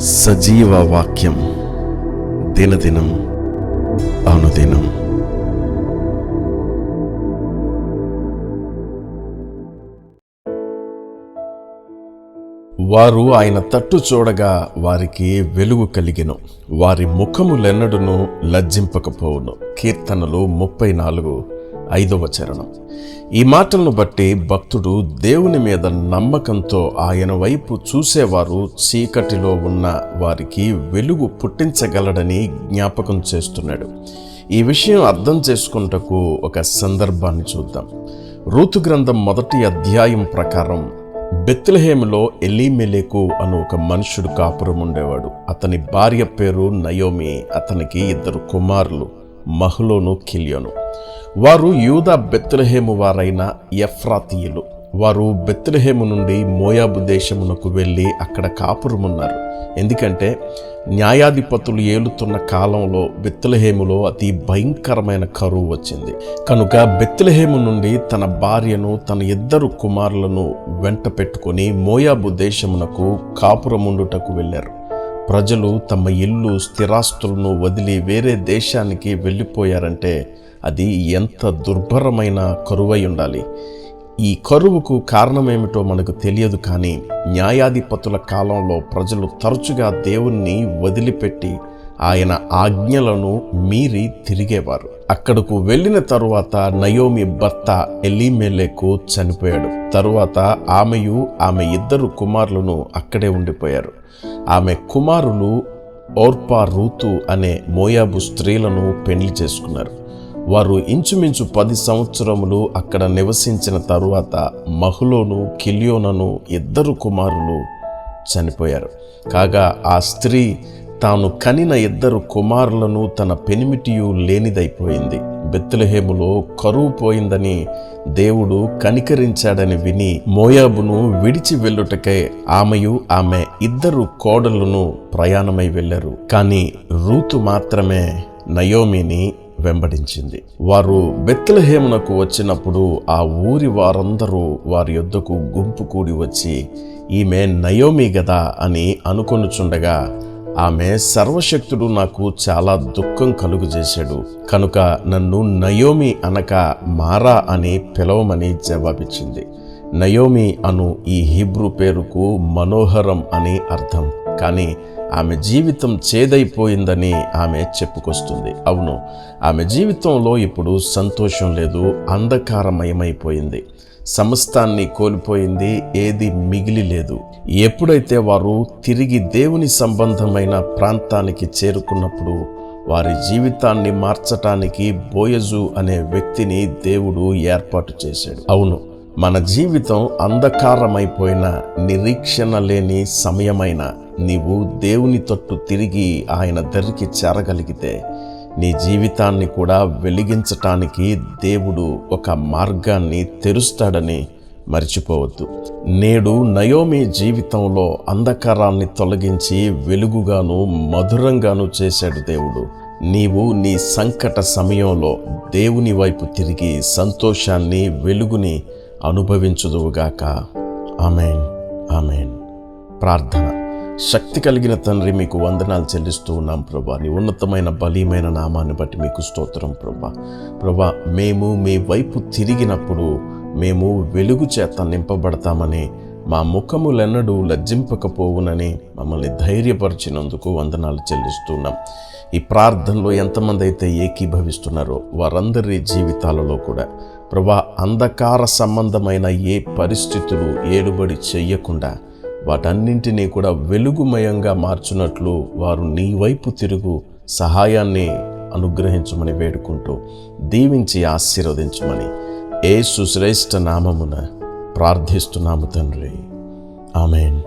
సజీవ వాక్యం దినదినం అనుదినం. వారు ఆయన తట్టు చూడగా వారికి వెలుగు కలిగెను. వారి ముఖములెన్నడును లజ్జింపకపోవును. కీర్తనలు ముప్పై నాలుగు. ఐదవ చరణం. ఈ మాటలను బట్టి భక్తుడు దేవుని మీద నమ్మకంతో ఆయన వైపు చూసేవారు చీకటిలో ఉన్న వారికి వెలుగు పుట్టించగలడని జ్ఞాపకం చేస్తున్నాడు. ఈ విషయం అర్థం చేసుకుంటకు ఒక సందర్భాన్ని చూద్దాం. రూతు గ్రంథం మొదటి అధ్యాయం ప్రకారం బెత్లహేములో ఎలీమెలేకు అను ఒక మనుషుడు కాపురం ఉండేవాడు. అతని భార్య పేరు నయోమి అతనికి ఇద్దరు కుమారులు మహులోను కిలియోను. వారు యూదా బెత్లహేము వారైన ఎఫ్రాతీయులు. వారు బెత్లహేము నుండి మోయాబు దేశమునకు వెళ్ళి అక్కడ కాపురమున్నారు. ఎందుకంటే న్యాయాధిపతులు ఏలుతున్న కాలంలో బెత్లహేములో అతి భయంకరమైన కరువు వచ్చింది. కనుక బెత్లహేము నుండి తన భార్యను తన ఇద్దరు కుమారులను వెంట పెట్టుకుని మోయాబు దేశమునకు కాపురముండుటకు వెళ్ళారు. ప్రజలు తమ ఇల్లు స్థిరాస్తులను వదిలి వేరే దేశానికి వెళ్ళిపోయారంటే అది ఎంత దుర్భరమైన కరువై ఉండాలి. ఈ కరువుకు కారణమేమిటో మనకు తెలియదు కానీ న్యాయాధిపతుల కాలంలో ప్రజలు తరచుగా దేవుణ్ణి వదిలిపెట్టి ఆయన ఆజ్ఞలను మీరి తిరిగేవారు. అక్కడకు వెళ్ళిన తరువాత నయోమి భర్త ఎలీమెలేకు చనిపోయాడు. తరువాత ఆమెయు ఆమె ఇద్దరు కుమారులను అక్కడే ఉండిపోయారు. ఆమె కుమారులు ఓర్పా రూతు అనే మోయాబు స్త్రీలను పెళ్ళి చేసుకున్నారు. వారు ఇంచుమించు పది సంవత్సరములు అక్కడ నివసించిన తరువాత మహులోను కిలియోనను ఇద్దరు కుమారులు చనిపోయారు. కాగా ఆ స్త్రీ తాను కనిన ఇద్దరు కుమారులను తన పెనిమిటియు లేనిదైపోయింది. బెత్లహేములో కరువు పోయిందని దేవుడు కనికరించాడని విని మోయాబును విడిచి వెళ్ళుటకై ఆమెయు ఆమె ఇద్దరు కోడలను ప్రయాణమై వెళ్ళారు. కానీ రూతు మాత్రమే నయోమిని వెంబడించింది. వారు బెత్లహేమునకు వచ్చినప్పుడు ఆ ఊరి వారందరూ వారి యొద్దకు గుంపు కూడి వచ్చి ఈమె నయోమి గదా అని అనుకొనుచుండగా ఆమె సర్వశక్తుడు నాకు చాలా దుఃఖం కలుగు చేశాడు కనుక నన్ను నయోమి అనక మారా అని పిలవమని జవాబిచ్చింది. నయోమి అను ఈ హిబ్రూ పేరుకు మనోహరం అని అర్థం. కానీ ఆమె జీవితం చేదైపోయిందని ఆమె చెప్పుకొస్తుంది. అవును ఆమె జీవితంలో ఇప్పుడు సంతోషం లేదు అంధకారమయమైపోయింది. సమస్తాన్ని కోల్పోయింది ఏది మిగిలి లేదు. ఎప్పుడైతే వారు తిరిగి దేవుని సంబంధమైన ప్రాంతానికి చేరుకున్నప్పుడు వారి జీవితాన్ని మార్చటానికి బోయజు అనే వ్యక్తిని దేవుడు ఏర్పాటు చేశాడు. అవును మన జీవితం అంధకారమైపోయిన నిరీక్షణ లేని సమయమైన నీవు దేవుని తట్టు తిరిగి ఆయన దరికి చేరగలిగితే నీ జీవితాన్ని కూడా వెలిగించటానికి దేవుడు ఒక మార్గాన్ని తెరుస్తాడని మర్చిపోవద్దు. నేడు నయోమి జీవితంలో అంధకారాన్ని తొలగించి వెలుగుగాను మధురంగాను చేశాడు దేవుడు. నీవు నీ సంకట సమయంలో దేవుని వైపు తిరిగి సంతోషాన్ని వెలుగుని అనుభవించుదువుగాక. ఆమెన్. ఆమెన్. ప్రార్థన. శక్తి కలిగిన తండ్రి మీకు వందనాలు చెల్లిస్తూ ఉన్నాం ప్రభా. నీ ఉన్నతమైన బలీమైన నామాన్ని బట్టి మీకు స్తోత్రం ప్రభా. ప్రభా మేము మీ వైపు తిరిగినప్పుడు మేము వెలుగు చేత నింపబడతామని మా ముఖములెన్నడూ లజ్జింపకపోవునని మమ్మల్ని ధైర్యపరిచినందుకు వందనాలు చెల్లిస్తున్నాం ఈ ప్రార్థనలో ఎంతమంది అయితే ఏకీభవిస్తున్నారో వారందరి జీవితాలలో కూడా ప్రభా అంధకార సంబంధమైన ఏ పరిస్థితులు ఏలుబడి చెయ్యకుండా వాటన్నింటినీ కూడా వెలుగుమయంగా మార్చున్నట్లు వారు నీ వైపు తిరుగు సహాయాన్ని అనుగ్రహించమని వేడుకుంటూ దీవించి ఆశీర్వదించమని ఏ సుశ్రేష్ఠ నామమున ప్రార్థిస్తున్నాము తండ్రి. ఆమెన్.